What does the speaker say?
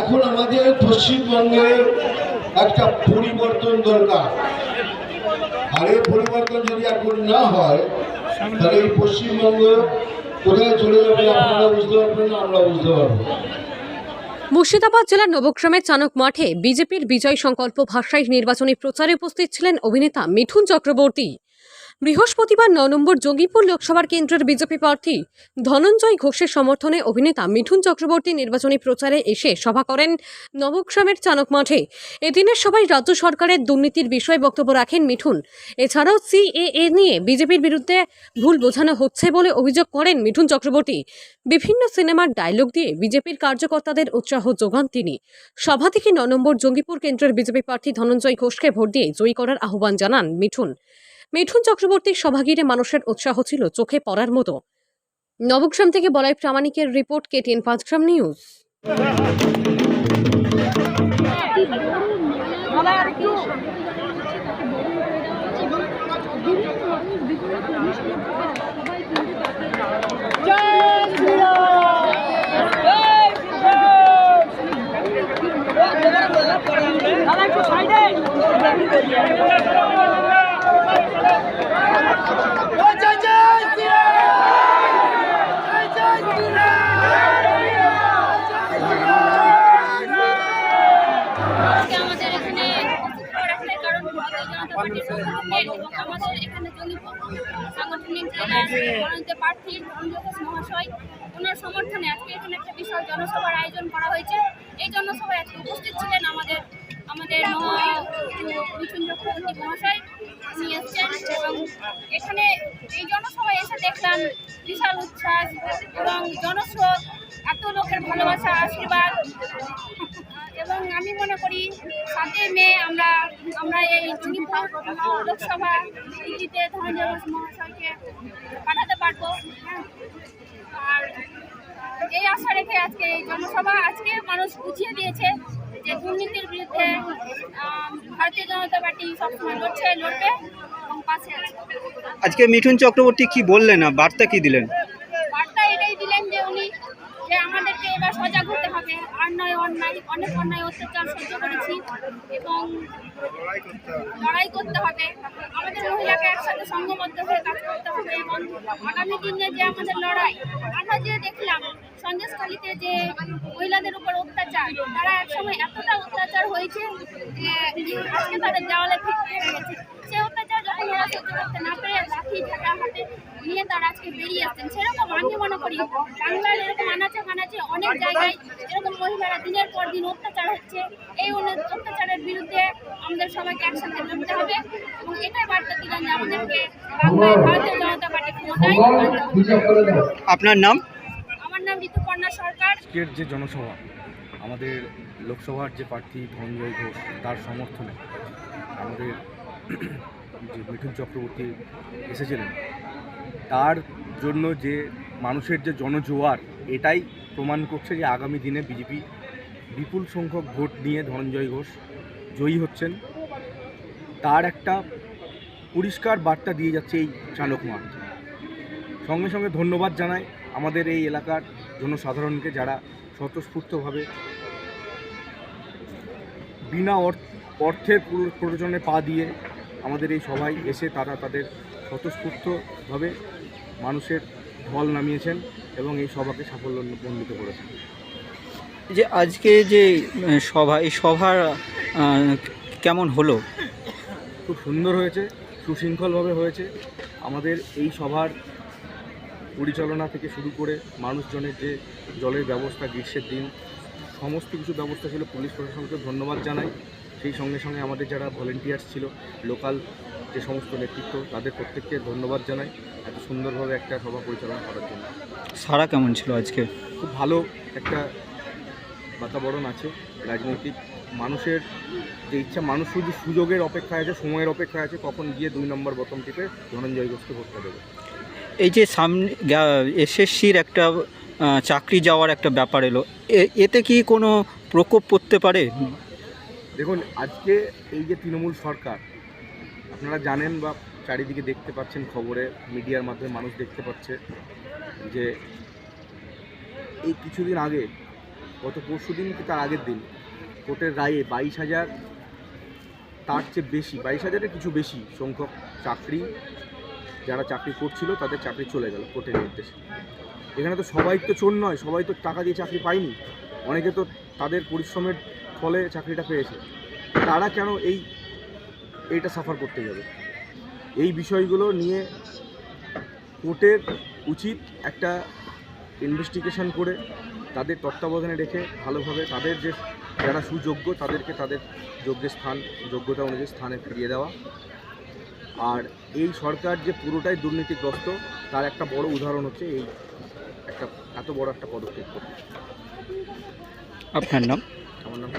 এখন আমাদের পশ্চিমবঙ্গে একটা পরিবর্তন দরকার। আর এই পরিবর্তন যদি এখন না হয়, তাহলে এই পশ্চিমবঙ্গ কোথায় চলে যাবে আপনারা বুঝতে পারবেন না, আমরা বুঝতে পারব। মুর্শিদাবাদ জেলার নবগ্রামের চানক মাঠে বিজেপির বিজয় সংকল্প ভাষায় নির্বাচনী প্রচারে উপস্থিত ছিলেন অভিনেতা মিঠুন চক্রবর্তী। বৃহস্পতিবার ন নম্বর জঙ্গিপুর লোকসভার কেন্দ্রের বিজেপি প্রার্থী ধনঞ্জয় ঘোষের সমর্থনে অভিনেতা মিঠুন চক্রবর্তী নির্বাচনী প্রচারে এসে সভা করেন নবগ্রামের চানক মাঠে। এদিনের সভায় রাজ্য সরকারের দুর্নীতির বিষয়ে বক্তব্য রাখেন মিঠুন। এছাড়াও সিএএ নিয়ে বিজেপির বিরুদ্ধে ভুল বোঝানো হচ্ছে বলে অভিযোগ করেন মিঠুন চক্রবর্তী। বিভিন্ন সিনেমার ডায়লগ দিয়ে বিজেপির কার্যকর্তাদের উৎসাহ যোগান তিনি। সভা থেকে ন নম্বর জঙ্গিপুর কেন্দ্রের বিজেপি প্রার্থী ধনঞ্জয় ঘোষকে ভোট দিয়ে জয়ী করার আহ্বান জানান মিঠুন। মিঠুন চক্রবর্তীর সভাগীরে মানুষের উৎসাহ ছিল চোখে পড়ার মতো। নবগ্রাম থেকে বলাই প্রামাণিকের রিপোর্ট কেটিএন পাঁচগ্রাম নিউজ আমাদের এখানে উপস্থিত হওয়ার একটাই কারণ ভারতীয় জনতা পার্টির পক্ষ থেকে আমাদের এখানে জঙ্গিপুর সাংগঠনিক জেলার মনোনীত প্রার্থী ধনঞ্জয় মহাশয়, ওনার সমর্থনে আজকে এখানে একটা বিশাল জনসভার আয়োজন করা হয়েছে। এই জনসভায় আজকে উপস্থিত ছিলেন আমাদের আমাদের মিঠুন চক্রবর্তী মহাশয় উনি এসছেন এবং এখানে এই জনসভায় এসে দেখলাম বিশাল উচ্ছ্বাস এবং জনস্রোত, এত লোকের ভালোবাসা, আশীর্বাদ মনে করি সাতই মে আমরা আমরা এই লোকসভা দিল্লিতে মহাশয়কে পাঠাতে পারব। আর এই আশা রেখে আজকে এই জনসভা, আজকে মানুষ বুঝিয়ে দিয়েছে যে দুর্নীতির বিরুদ্ধে ভারতীয় জনতা পার্টি সবসময় লড়ছে, লড়বে এবং পাশে আজকে মিঠুন চক্রবর্তী কি বললেন বার্তা কি দিলেন বার্তা এটাই দিলেন যে উনি যে আমাদেরকে এবার সজাগ হতে হবে আর নয় অন্যায় অনেক অত্যাচার সহ্য করেছি এবং লড়াই করতে হবে। আমাদের মহিলাকে একসাথে সংঘবদ্ধ হয়ে কাজ করতে হবে এবং আগামী দিনে যে আমাদের লড়াই, আমরা যে দেখলাম সন্দেশখালিতে যে মহিলাদের উপর অত্যাচার, তারা একসময় এতটা অত্যাচার হয়েছে যে আজকে তাদের দেওয়ালে হয়ে গেছে সে অত্যাচার যখন ওরা সহ্য করতে না পেরে লাঠি ঝাঁটা হাতে নিয়ে তারা আজকে বেরিয়ে আসছেন। সেরকম আমি মনে করি, বাংলার এরকম আনাচে কানাচে অনেক জায়গায় এরকম মহিলারা দিনের পর দিন অত্যাচার হচ্ছে এই অত্যাচারের বিরুদ্ধে আমাদের সবাইকে একসাথে লড়তে হবে এবং এটাই বার্তা দিলেন যে আমাদেরকে বাংলায় ভারতীয় জনতা পার্টি ক্ষমতায় আপনার নাম? আমার নাম ঋতুপর্ণা সরকার। আজকের যে জনসভা আমাদের লোকসভার যে প্রার্থী ধনঞ্জয় ঘোষ তার সমর্থনে আমাদের যে মিঠুন চক্রবর্তী এসেছিলেন তার জন্য যে মানুষের যে জনজোয়ার এটাই প্রমাণ করছে যে আগামী দিনে বিজেপি বিপুল সংখ্যক ভোট নিয়ে ধনঞ্জয় ঘোষ জয়ী হচ্ছেন। তার একটা পরিষ্কার বার্তা দিয়ে যাচ্ছে এই চালক মাঠ সঙ্গে সঙ্গে ধন্যবাদ জানাই আমাদের এই এলাকার জনসাধারণকে যারা স্বতঃস্ফূর্তভাবে বিনা অর্থ- অর্থের প্রয়োজনে পা দিয়ে আমাদের এই সভায় এসে তারা তাদের স্বতঃস্ফূর্তভাবে মানুষের ঢল নামিয়েছেন এবং এই সভাকে সাফল্যমণ্ডিত করেছেন। যে আজকে যে সভা এই সভা আহ, কেমন হলো? খুব সুন্দর হয়েছে সুশৃঙ্খলভাবে হয়েছে। আমাদের এই সভার পরিচালনা থেকে শুরু করে মানুষজনের যে জলের ব্যবস্থা গ্রীষ্মের দিন সমস্ত কিছু ব্যবস্থা ছিল পুলিশ প্রশাসনকে ধন্যবাদ জানাই। সেই সঙ্গে সঙ্গে আমাদের যারা ভলেন্টিয়ার্স ছিল লোকাল যে সমস্ত নেতৃত্ব তাদের প্রত্যেককে ধন্যবাদ জানাই এত সুন্দরভাবে একটা সভা পরিচালনা করার জন্য। সারা কেমন ছিল আজকে? খুব ভালো একটা বাতাবরণ আছে রাজনৈতিক মানুষের যে ইচ্ছা মানুষ শুধু সুযোগের অপেক্ষায় আছে সময়ের অপেক্ষায় আছে কখন গিয়ে দুই নম্বর বোতাম টিপে ধনঞ্জয় ঘোষকে ভোটটা দেবে। এই যে সামনে এসএসসির একটা চাকরি যাওয়ার একটা ব্যাপার এলো এ- এতে কি কোনো প্রকোপ পড়তে পারে? দেখুন আজকে এই যে তৃণমূল সরকার আপনারা জানেন বা চারিদিকে দেখতে পাচ্ছেন খবরে মিডিয়ার মাধ্যমে মানুষ দেখতে পাচ্ছে যে এই কিছুদিন আগে গত পরশু দিন কি তার আগের দিন? কোর্টের রায়ে বাইশ হাজার, তার চেয়ে বেশি, বাইশ হাজারের কিছু বেশি সংখ্যক চাকরি, যারা চাকরি করছিল তাদের চাকরি চলে গেল কোর্টের নির্দেশে। এখানে তো সবাই তো চোর নয়, সবাই তো টাকা দিয়ে চাকরি পায়নি। অনেকে তো তাদের পরিশ্রমের ফলে চাকরিটা পেয়েছে। তারা কেন এই এইটা সাফার করতে যাবে? এই বিষয়গুলো নিয়ে কোর্টের উচিত একটা ইনভেস্টিগেশন করে তাদের তত্ত্বাবধানে রেখে ভালোভাবে তাদের যে যারা সুযোগ্য তাদেরকে তাদের যোগ্যের স্থান যোগ্যতা অনুযায়ী স্থানে ফিরিয়ে দেওয়া। আর এই সরকার যে পুরোটাই দুর্নীতিগ্রস্ত তার একটা বড় উদাহরণ হচ্ছে এই একটা এত বড় একটা পদক্ষেপ আপনার নাম? আমার নাম